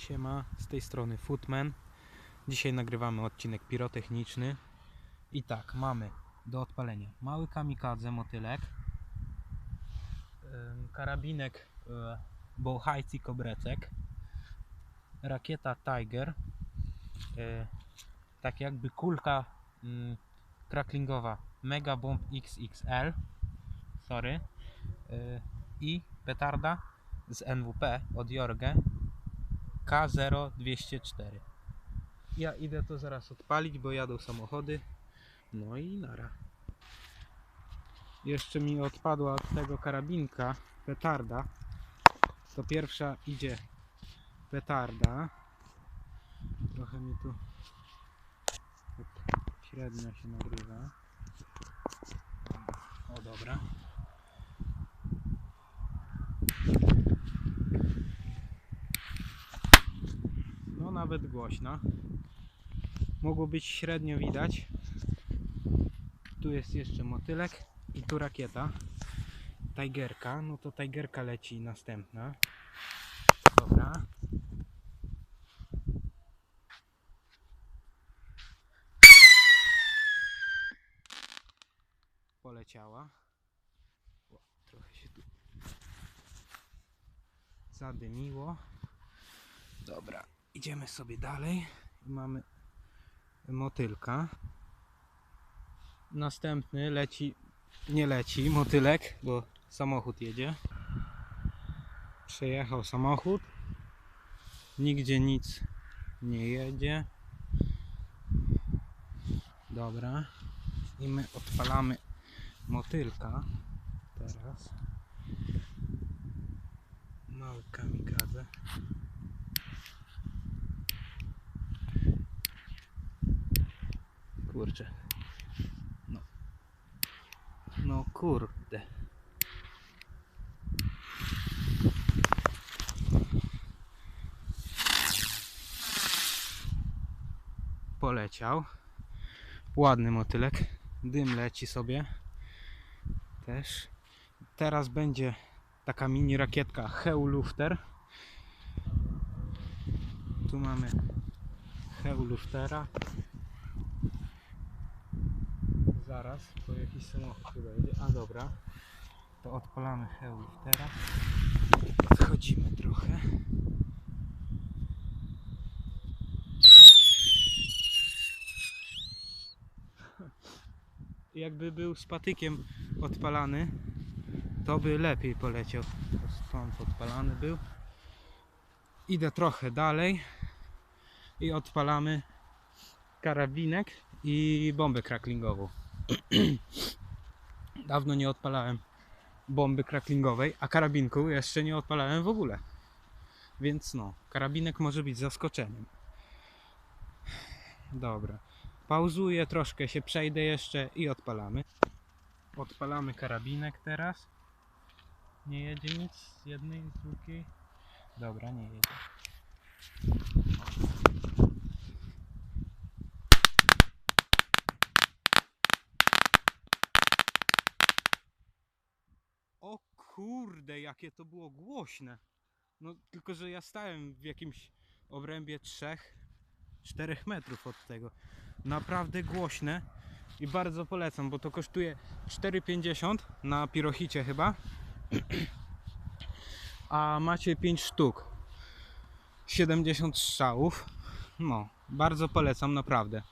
Siema, z tej strony Footman. Dzisiaj nagrywamy odcinek pirotechniczny. I tak, mamy do odpalenia mały kamikadze motylek, karabinek e, Bohajci Kobrecek, rakieta Tiger, e, tak jakby kulka mm, cracklingowa Mega Bomb XXL, sorry, e, i petarda z NWP od Jorge K0204. Ja idę to zaraz odpalić, bo jadą samochody. No i nara. Jeszcze mi odpadła od tego karabinka petarda. To pierwsza idzie petarda. Trochę mi tu tak średnio się nagrywa. O dobra. No nawet głośna. Mogło być średnio widać. Tu jest jeszcze motylek i tu rakieta. Tigerka, no to Tigerka leci następna. Dobra. Poleciała. O, trochę się tu zadymiło. Dobra, idziemy sobie dalej. Mamy motylka. Następny leci, nie leci, motylek, bo samochód jedzie. Przejechał samochód. Nigdzie nic nie jedzie. Dobra. I my odpalamy motylka. Teraz. Mały kamikadze. Kurczę. No. No kurde. Poleciał. Ładny motylek. Dym leci sobie. Też. Teraz będzie taka mini rakietka Heulufter. Tu mamy Heuluftera. Zaraz, bo jakiś samochód chyba jedzie. A dobra. To odpalamy Heuluftera. Odchodzimy trochę. Jakby był z patykiem odpalany, to by lepiej poleciał. Stąd odpalany był. Idę trochę dalej i odpalamy karabinek i bombę cracklingową. Dawno nie odpalałem bomby cracklingowej, a karabinku jeszcze nie odpalałem w ogóle. Więc no, karabinek może być zaskoczeniem. Dobra. Pauzuję, troszkę się przejdę jeszcze i odpalamy. Odpalamy karabinek teraz. Nie jedzie nic z jednej, z drugiej. Dobra, nie jedzie. O kurde, jakie to było głośne. No tylko, że ja stałem w jakimś obrębie 3-4 metrów od tego. Naprawdę głośne i bardzo polecam, bo to kosztuje 4,50 na Pirohicie chyba. A macie 5 sztuk. 70 strzałów. No, bardzo polecam, naprawdę.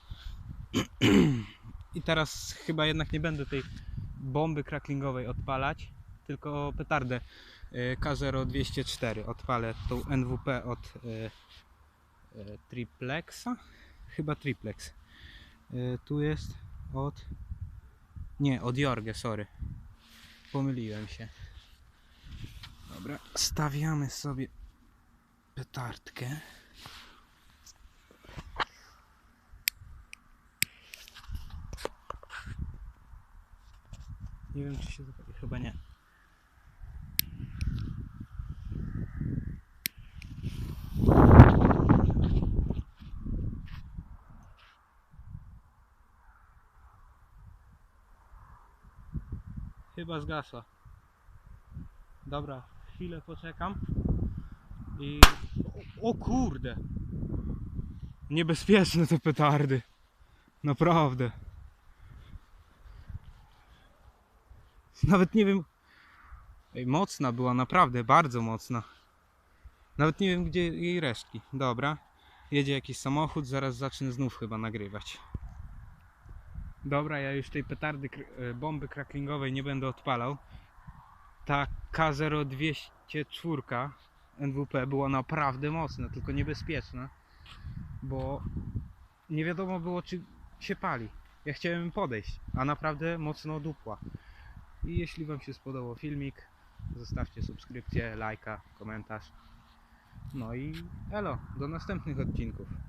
I teraz chyba jednak nie będę tej bomby cracklingowej odpalać, tylko petardę y, K0204 odpalę tą NWP od y, y, Triplexa. Chyba Triplex. Tu jest od. Nie, od Jorge, sorry. Pomyliłem się. Dobra, stawiamy sobie petardkę. Nie wiem, czy się zapali. Chyba nie. Chyba zgasła. Dobra, chwilę poczekam i O kurde! Niebezpieczne te petardy. Naprawdę. Nawet nie wiem. Ej, mocna była, naprawdę, bardzo mocna. Nawet nie wiem, gdzie jej resztki. Dobra. Jedzie jakiś samochód, zaraz zacznę znów chyba nagrywać. Dobra, ja już tej petardy, e, bomby cracklingowej nie będę odpalał. Ta K0204 NWP była naprawdę mocna, tylko niebezpieczna, bo nie wiadomo było, czy się pali. Ja chciałem podejść, a naprawdę mocno dupła. I jeśli Wam się spodobał filmik, zostawcie subskrypcję, lajka, komentarz. No i elo, do następnych odcinków.